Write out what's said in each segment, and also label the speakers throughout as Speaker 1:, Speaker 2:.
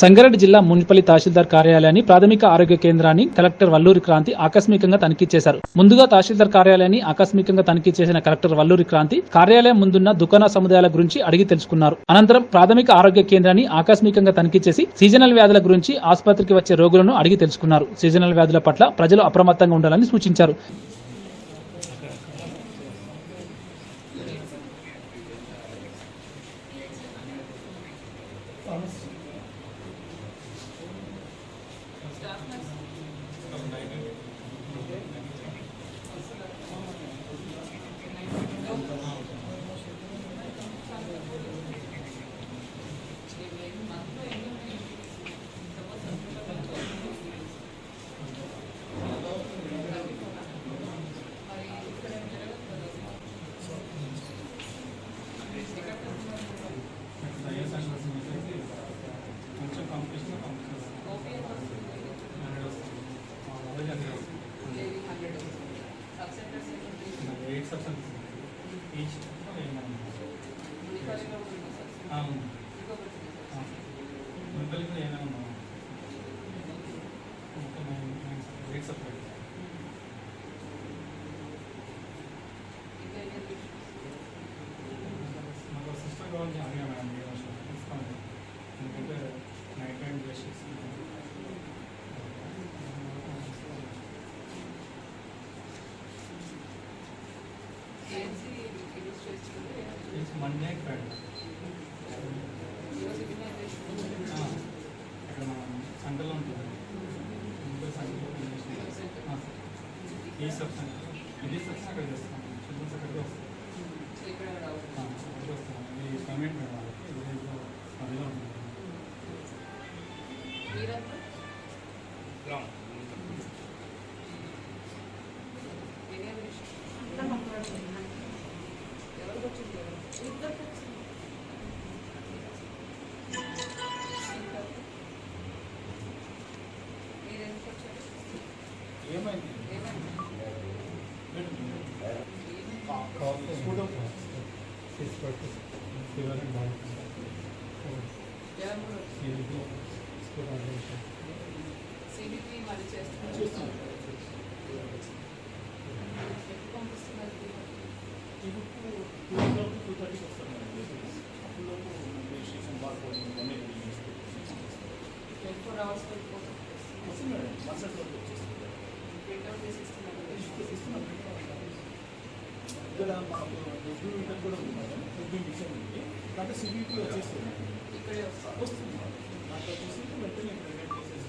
Speaker 1: సంగారెడ్డి జిల్లా మున్పల్లి తహసీల్దార్ కార్యాలయాన్ని ప్రాథమిక ఆరోగ్య కేంద్రాన్ని కలెక్టర్ వల్లూరి క్రాంతి ఆకస్మికంగా తనిఖీ చేశారు. ముందుగా తహసీల్దార్ కార్యాలయాన్ని ఆకస్మికంగా తనిఖీ చేసిన కలెక్టర్ వల్లూరి క్రాంతి కార్యాలయం ముందున్న దుకాణ సముదాయాల గురించి అడిగి తెలుసుకున్నారు. అనంతరం ప్రాథమిక ఆరోగ్య కేంద్రాన్ని ఆకస్మికంగా తనిఖీ చేసి సీజనల్ వ్యాధుల గురించి ఆసుపత్రికి వచ్చే రోగులను అడిగి తెలుసుకున్నారు. సీజనల్ వ్యాధుల పట్ల ప్రజలు అప్రమత్తంగా ఉండాలని సూచించారు.
Speaker 2: కొంచెం ఎయిట్ సబ్సెంట్ ఈచ్ మున్పల్లి కూడా ఏమైనా ఉన్నాం ఎయిట్ సబ్జెక్ట్ మాకు సిస్టమ్ కావాలని అడిగా మేడం ఏ ఎందుకంటే నైట్ టైం చేసి మండే ఫ్రైడే ఇక్కడ మనం సెంటర్లో ఉంటుంది ముంబై సెంటర్లో పనిచేసిన ఈ సబ్ సెంటర్ ఇది సబ్స్ అక్కడ చేస్తాం చిల్డ్రన్స్ అక్కడికి వస్తాం అక్కడికి వస్తాం ఇది పేమెంట్ మేడం విలేజ్లో అదిలో ఉంటుంది. ఏమైంది? Fever and body school admission
Speaker 3: CBP మరి చేస్తున్నారు ఎప్పుడు పంపిస్తున్నారు ట్వంటీ ఫోర్ అవర్స్ ప్రింట్అవుట్ చేసి
Speaker 4: ఇక్కడ మాకు రెడ్యూ మీటర్ కూడా ఉంది మేడం మిషన్ ఉంది దాంట్లో సిబిపి వచ్చేస్తుంది వస్తుంది నాకు దాంట్లో వచ్చేసి వెంటనే private cases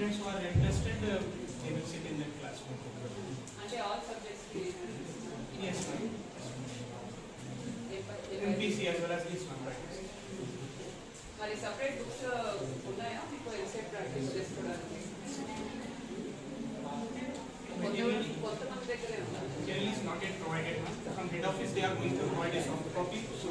Speaker 4: students who are interested, uh, they will sit in that classroom.
Speaker 3: అంటే all subjects
Speaker 4: Yes, ma'am. MPC as well as this one practice.
Speaker 3: మరి సపరేట్ బుక్స్ ఉన్నాయా మీకు ఎంసెట్ ప్రాక్టీస్ చేసుకోవడానికి కొంతమంది కొంతమంది దగ్గరే ఉన్నారు
Speaker 4: Material is not yet provided, ma'am. From head office, they are going to provide a soft copy, so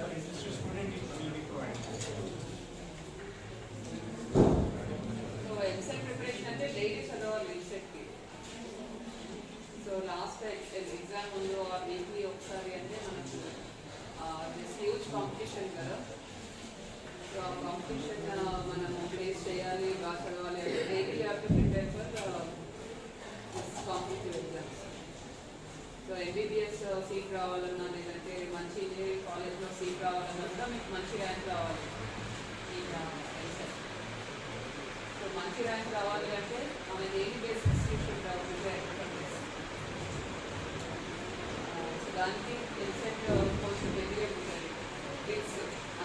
Speaker 4: for interested student, it will be
Speaker 3: Exam ఉందో weekly ఒకసారి అంటే మనకు దిస్ హ్యూజ్ కాంపిటీషన్ కదా. సో ఆ కాంపిటీషన్ మనం face చేయాలి బాగా చదవాలి అంటే daily have to prepare for this competitive exams so MBBS seat రావాలన్నా లేదంటే మంచి ఇంజనీరింగ్ కాలేజ్లో సీట్ రావాలన్నా కూడా మీకు మంచి ర్యాంక్ రావాలి. సో మంచి ర్యాంక్ రావాలి అంటే ఆమె డైలీ